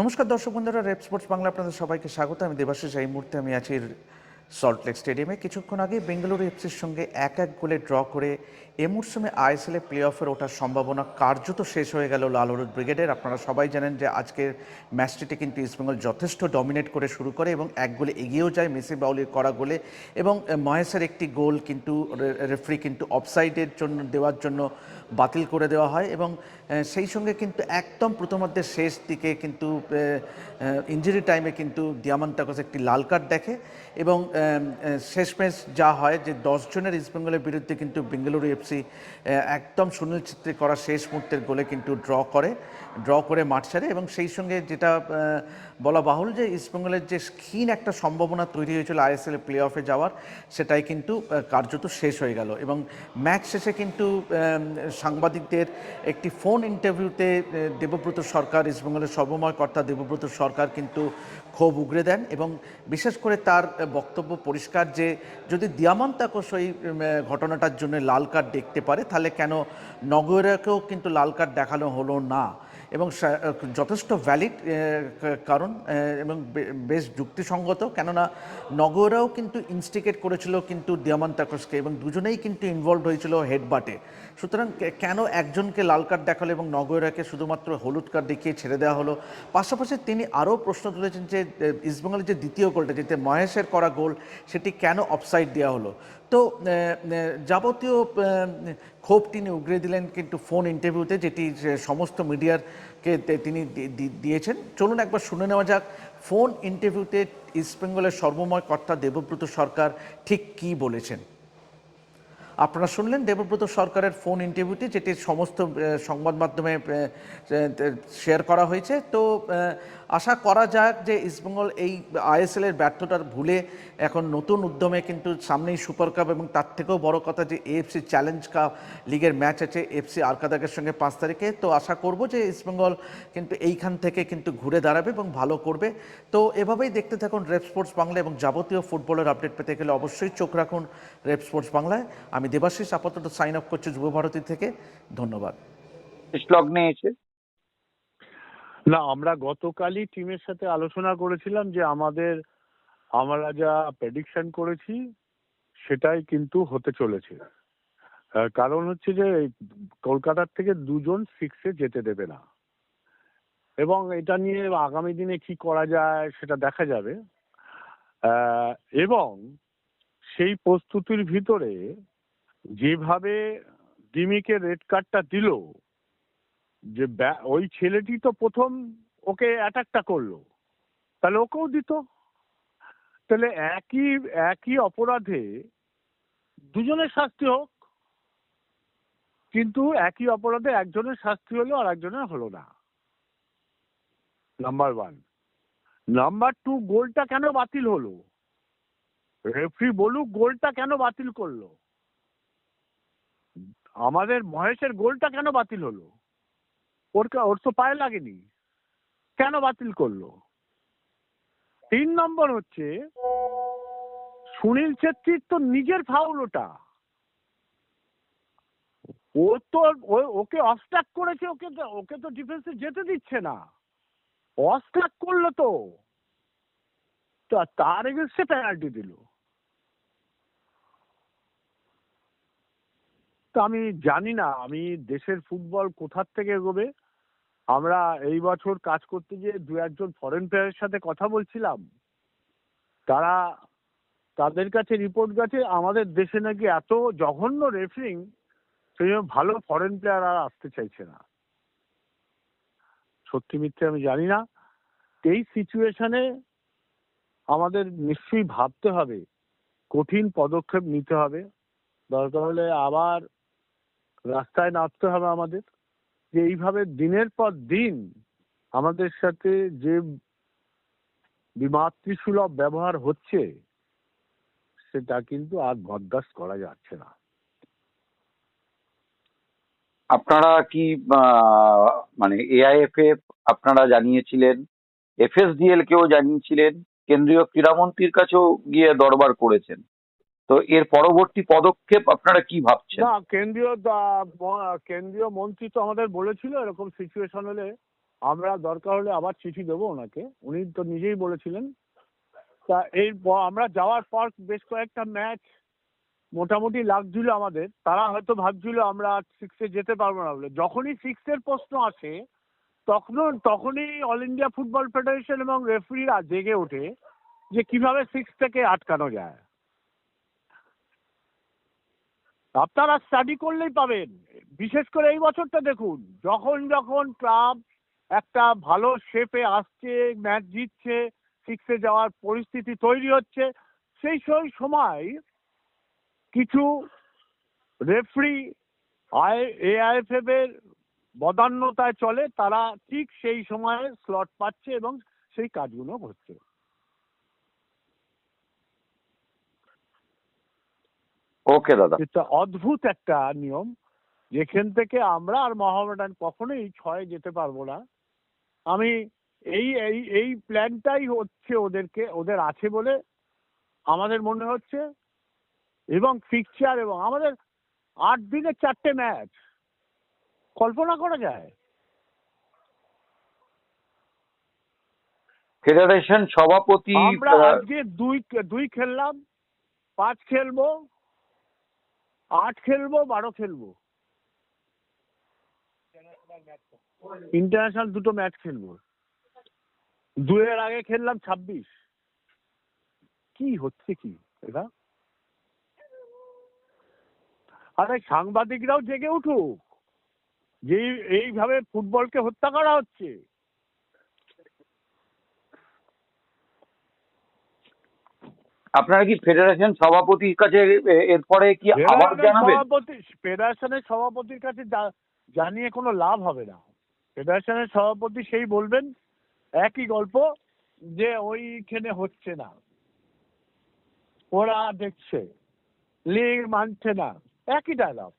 নমস্কার দর্শক বন্ধুরা, রেপ স্পোর্টস বাংলা আপনাদের সবাইকে স্বাগত। আমি দেবাশিস। এই মুহূর্তে আমি আছি সল্টলেক স্টেডিয়ামে কিছুক্ষণ আগে বেঙ্গালুরু এফসির সঙ্গে এক এক গোলে ড্র করে এ মরশুমে আইএসএল প্লে অফের ওঠার সম্ভাবনা কার্যত শেষ হয়ে গেল লাল হলুদ ব্রিগেডের। আপনারা সবাই জানেন যে আজকের ম্যাচটিতে কিন্তু ইস্টবেঙ্গল যথেষ্ট ডমিনেট করে শুরু করে এবং এক গোলে এগিয়েও যায় মেসি বাউলির করা গোলে এবং মহেশের একটি গোল কিন্তু রেফারি কিন্তু অফসাইডের জন্য, দেওয়ার জন্য বাতিল করে দেওয়া হয় এবং সেই সঙ্গে কিন্তু একদম প্রথমার্ধের শেষ দিকে কিন্তু ইঞ্জুরি টাইমে কিন্তু দিয়ামান্তাকস একটি লাল কার্ড দেখে এবং শেষমেশ যা হয় যে দশ জনের ইস্টবেঙ্গলের বিরুদ্ধে কিন্তু বেঙ্গালুরু এফসি একদম সুনীল ছিত্রে করা শেষ মুহূর্তের গোলে কিন্তু ড্র করে ড্র করে মাঠ ছাড়ে এবং সেই সঙ্গে যেটা বলা বাহুল যে ইস্টবেঙ্গলের যে ক্ষীণ একটা সম্ভাবনা তৈরি হয়েছিল আইএসএল প্লে অফে যাওয়ার, সেটাই কিন্তু কার্যত শেষ হয়ে গেল এবং ম্যাচ শেষে কিন্তু সাংবাদিকদের একটি ফোন ইন্টারভিউতে দেবব্রত সরকার ইস্টবেঙ্গলের সর্বময় কর্তা দেবব্রত সরকার কিন্তু ক্ষোভ উগড়ে দেন এবং বিশেষ করে তার বক্তব্য পরিষ্কার যে যদি দিয়ামান্তাকোস ওই সেই ঘটনাটার জন্য লাল কার্ড দেখতে পারে, তাহলে কেন নগরকেও কিন্তু লাল কার্ড দেখানো হলো না? এবং যথেষ্ট ভ্যালিড কারণ এবং বেশ যুক্তিসঙ্গত। কেননা নগরাও কিন্তু ইনস্টিকেট করেছিল কিন্তু দিয়ামান তাকসকে এবং দুজনেই কিন্তু ইনভলভ হয়েছিল হেডবাটে সুতরাং কেন একজনকে লাল কার্ড দেখাল এবং নগরাকে শুধুমাত্র হলুদ কার্ড দেখিয়ে ছেড়ে দেওয়া হলো? পাশাপাশি তিনি আরও প্রশ্ন তুলেছেন যে ইস্টবেঙ্গলের যে দ্বিতীয় গোলটা যেতে মহেশের করা গোল সেটি কেন অফসাইড দেওয়া হলো? তো যাবতীয় ক্ষোভ তিনি উগরে দিলেন কিন্তু ফোন ইন্টারভিউতে যেটি সমস্ত মিডিয়ারকে তিনি দিয়েছেন। চলুন একবার শুনে নেওয়া যাক, ফোন ইন্টারভিউতে ইস্টবেঙ্গলের সর্বময় কর্তা দেবব্রত সরকার ঠিক কি বলেছেন? আপনারা শুনলেন দেবব্রত সরকারের ফোন ইন্টারভিউটি যেটি সমস্ত সংবাদ মাধ্যমে শেয়ার করা হয়েছে। তো আশা করা যাক যে ইস্টবেঙ্গল এই আইএসএল এর ব্যর্থতার ভুলে এখন নতুন উদ্যমে কিন্তু সামনেই সুপার কাপ এবং তার থেকেও বড় কথা যে এএফসি চ্যালেঞ্জ কাপ লিগের ম্যাচ আছে এফসি আরকাদাকের সঙ্গে পাঁচ তারিখে। তো আশা করব যে ইস্টবেঙ্গল কিন্তু এইখান থেকে কিন্তু ঘুরে দাঁড়াবে এবং ভালো করবে। তো এভাবেই দেখতে থাকুন রেপ স্পোর্টস বাংলা এবং যাবতীয় ফুটবলের আপডেট পেতে গেলে অবশ্যই চোখ রাখুন রেপ স্পোর্টস বাংলায় আমি দেবাশিস আপাতত সাইন আপ করছি যুব ভারতী থেকে। ধন্যবাদ। লগ্নে এসে? না আমরা গতকালই টিমের সাথে আলোচনা করেছিলাম যে আমাদের আমরা যা প্রেডিকশন করেছি সেটাই কিন্তু হতে চলেছে। কারণ হচ্ছে যে কলকাতার থেকে দুজন সিক্সে যেতে দেবে না। এবং এটা নিয়ে আগামী দিনে কি করা যায় সেটা দেখা যাবে। এবং সেই প্রস্তুতির ভিতরে যেভাবে ডিমিকে রেড কার্ডটা দিল, যে ওই ছেলেটি তো প্রথম ওকে অ্যাটাকটা করল, তাহলে ওকেও দিত। তাহলে একই একই অপরাধে দুজনের শাস্তি হোক, কিন্তু একই অপরাধে একজনের শাস্তি হলো আর একজনের হলো না। নাম্বার ওয়ান নাম্বার টু গোলটা কেন বাতিল হলো? রেফারি বলুক গোলটা কেন বাতিল করল? আমাদের মহেশের গোলটা কেন বাতিল হলো? ওর ওর তো পায়ে লাগেনি। কেন বাতিল করল? তিন নম্বর হচ্ছে, সুনীল ছেত্রীর তো নিজের ফাউল ওটা। ও তো ওকে অস্ট্রাক করেছে, ওকে ওকে তো ডিফেন্সে যেতে দিচ্ছে না। অস্ট্রাক করল তো। তার এগেন্সে পেনাল্টি দিল। তো আমি জানি না, আমি দেশের ফুটবল কোথার থেকে এগোবে? আমরা এই বছর কাজ করতে গিয়ে দু একজন ফরেন প্লেয়ারের সাথে কথা বলছিলাম। তারা তাদের কাছে রিপোর্ট গেছে, আমাদের দেশে নাকি এত জঘন্য রেফারিং সেই জন্য ভালো ফরেন প্লেয়ার আর আসতে চাইছে না। সত্যি মিথ্যে আমি জানি না। এই সিচুয়েশনে আমাদের নিশ্চয়ই ভাবতে হবে, কঠিন পদক্ষেপ নিতে হবে। দরকার হলে আবার রাস্তায় নামতে হবে আমাদের। যে এইভাবে দিনের পর দিন আমাদের সাথে যে বিমাতৃসুলভ ব্যবহার হচ্ছে, সেটা কিন্তু আর বরদাস্ত করা যাচ্ছে না। আপনারা কি মানে এআইএফএফ আপনারা জানিয়েছিলেন? এফএসডিএল কেও জানিয়েছিলেন? কেন্দ্রীয় ক্রীড়ামন্ত্রীর কাছেও গিয়ে দরবার করেছেন? তো এর পরবর্তী পদক্ষেপ আপনারা কি ভাবছেন? না, কেন্দ্রীয় কেন্দ্রীয় মন্ত্রী তো আমাদের বলেছিল এরকম সিচুয়েশন হলে আমরা দরকার হলে আবার চিঠি দেবো ওনাকে। উনি তো নিজেই বলেছিলেন। তা এই আমরা যাওয়ার পর বেশ কয়েকটা ম্যাচ মোটামুটি লাগছিল আমাদের। তারা হয়তো ভাবছিল আমরা সিক্সে যেতে পারব না বলে। যখনই সিক্সের প্রশ্ন আসে তখন তখনই অল ইন্ডিয়া ফুটবল ফেডারেশন এবং রেফারিরা জেগে ওঠে যে কীভাবে সিক্স থেকে আটকানো যায়। আপনারা স্টাডি করলেই পাবেন। বিশেষ করে এই বছরটা দেখুন, যখন যখন ক্লাব একটা ভালো শেপে আসছে ম্যাচ জিতছে সিক্সে যাওয়ার পরিস্থিতি তৈরি হচ্ছে, সেই সেই সময় কিছু রেফারি আই এর বদান্যতায় চলে, তারা ঠিক সেই সময়ে স্লট পাচ্ছে এবং সেই কাজগুলো হচ্ছে। ওকে দাদা। এটা অদ্ভুত একটা নিয়ম। যেখান থেকে আমরা আর মোহামেডান কখনোই ছয় যেতে পারব না। আমি এই এই এই প্ল্যানটাই হচ্ছে ওদেরকে ওদের আছে বলে আমাদের মনে হচ্ছে। এবং ফিকচার এবং আমাদের আট দিনে চারটে ম্যাচ কল্পনা করা যায়। ফেডারেশন সভাপতি আমরা আজকে দুই দুই খেললাম পাঁচ খেলব। আট খেলব, বারো খেলব। ইন্টারন্যাশনাল দুটো ম্যাচ খেলব। দুয়ের আগে খেললাম ছাব্বিশ। কি হচ্ছে কি এটা? আরে সাংবাদিকরাও জেগে উঠুক। যে এইভাবে ফুটবলকে হত্যা করা হচ্ছে। আপনারা কি ফেডারেশন সভাপতির কাছে এরপরে কি আবার জানাবেন? সভাপতি ফেডারেশনের সভাপতির কাছে জানিয়ে কোনো লাভ হবে না। ফেডারেশনের সভাপতি সেই বলবেন একই গল্প যে ওইখানে হচ্ছে না। ওরা দেখছে লিগ মানছে না। একই ডায়লগ